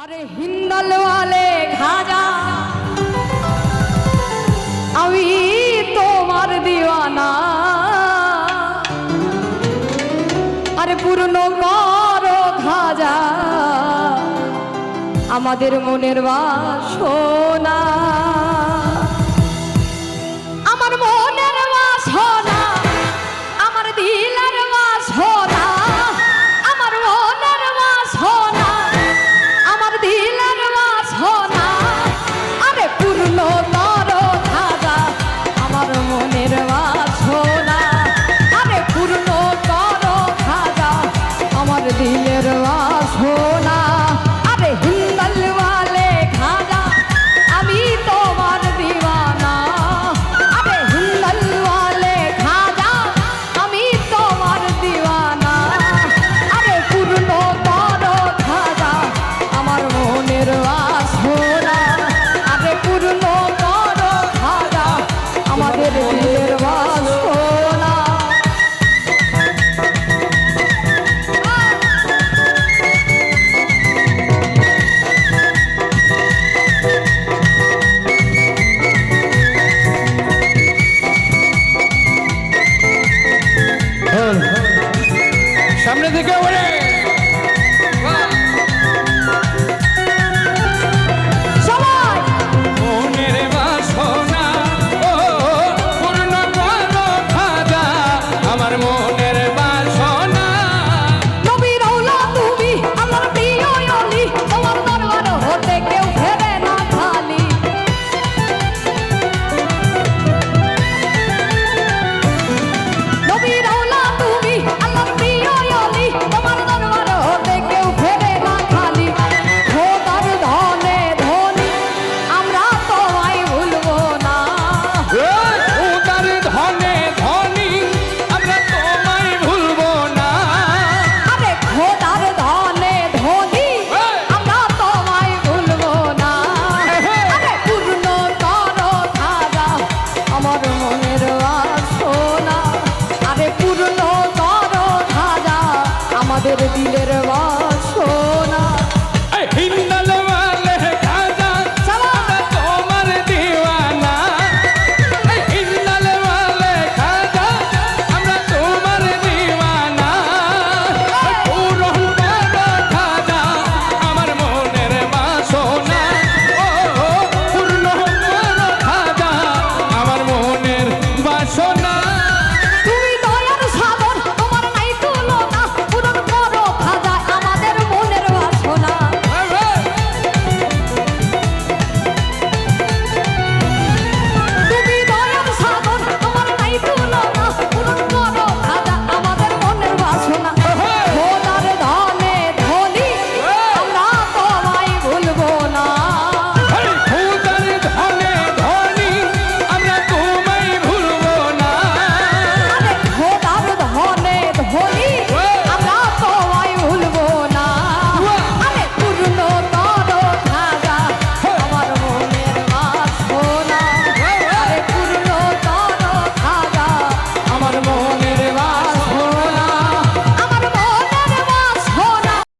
আরে হিন্দাল ওয়ালে খাজা আমি তোমার দিওয়ানা। আরে পূর্ণ কর খাজা আমাদের মনের বাসনা। দিলের বাস তাদের দিলের বা